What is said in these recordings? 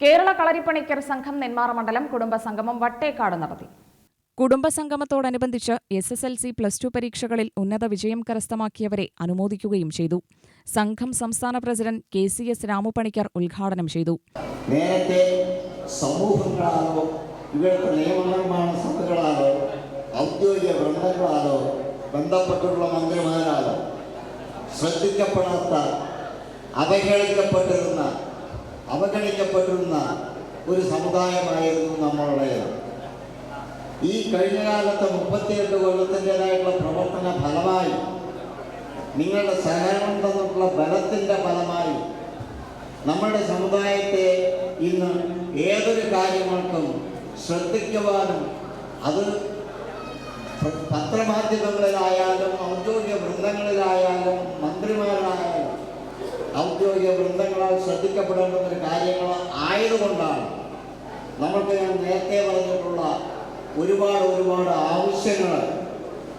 കേരള കളരിപ്പണിക്കർ സംഘം നെന്മാറ മണ്ഡലം കുടുംബ സംഗമം വട്ടേക്കാട് നടത്തി. കുടുംബസംഗമത്തോടനുബന്ധിച്ച് S S L C plus two പരീക്ഷകളിൽ ഉന്നത വിജയം കരസ്ഥമാക്കിയവരെ അനുമോദിക്കുകയും ചെയ്തു. സംഘം സംസ്ഥാന president K C S Ramupanicker ഉദ്ഘാടനം ചെയ്തു. നേരത്തെ സമൂഹങ്ങളാലോ ഇവിടുത്തെ നിയമനിർമ്മാണ സഭകളാലോ ഔദ്യോഗിക വൃന്ദങ്ങളാലോ ബന്ധപ്പെട്ടുള്ള മന്ത്രിമാരാലോ ശ്രദ്ധിക്കപ്പെടാത്ത അവഹേളിക്കപ്പെട്ടിരുന്ന അവഗണിക്കപ്പെട്ടിരുന്ന ഒരു സമുദായമായിരുന്നു നമ്മളുടേത് ഈ കഴിഞ്ഞ കാലത്തെ മുപ്പത്തിയെട്ട് കൊല്ലത്തിന്റെതായിട്ടുള്ള പ്രവർത്തന ഫലമായി നിങ്ങളുടെ സഹകരണം തന്നിട്ടുള്ള ബലത്തിന്റെ ഫലമായി നമ്മുടെ സമുദായത്തെ ഇന്ന് ഏതൊരു കാര്യങ്ങൾക്കും ശ്രദ്ധിക്കുവാനും അത് പത്രമാധ്യമങ്ങളിലായാലും ഔദ്യോഗിക വൃന്ദങ്ങളിലായാലും ഔദ്യോഗിക വൃന്ദങ്ങളാൽ ഒരു കാര്യങ്ങൾ ആയതുകൊണ്ടാണ് നമ്മൾക്ക് ഞാൻ നേരത്തെ പറഞ്ഞിട്ടുള്ള ഒരുപാട് ഒരുപാട് ആവശ്യങ്ങൾ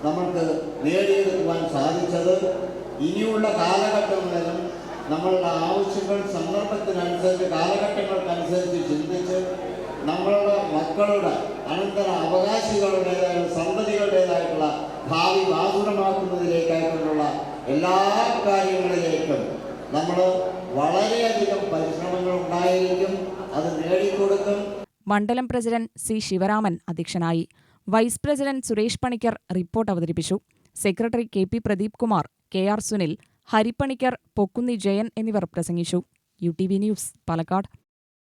നമ്മൾക്ക് നേടിയെടുക്കുവാൻ സാധിച്ചത്. ഇനിയുള്ള കാലഘട്ടങ്ങളിലും നമ്മളുടെ ആവശ്യങ്ങൾ സന്ദർഭത്തിനനുസരിച്ച് കാലഘട്ടങ്ങൾക്കനുസരിച്ച് ചിന്തിച്ച് നമ്മളുടെ മക്കളുടെ അനന്തര അവകാശികളുടേതായ സന്തതികളുടേതായിട്ടുള്ള ഭാവി ആസുരമാക്കുന്നതിലേക്കായിട്ടുള്ള എല്ലാ നമ്മൾ വളരെയധികം പരിശ്രമങ്ങൾ ഉണ്ടായിരിക്കും അത് നേടിക്കൊടുക്കും. മണ്ഡലം പ്രസിഡന്റ് സി ശിവരാമൻ അധ്യക്ഷനായി. Vice president Suresh Panicker report അവതരിപ്പിച്ചു. Secretary K P Pradeep Kumar K R Sunil Haripanicker Pokkunni Jayan എന്നിവർ പ്രസംഗിച്ചു. U T V news Palakkad.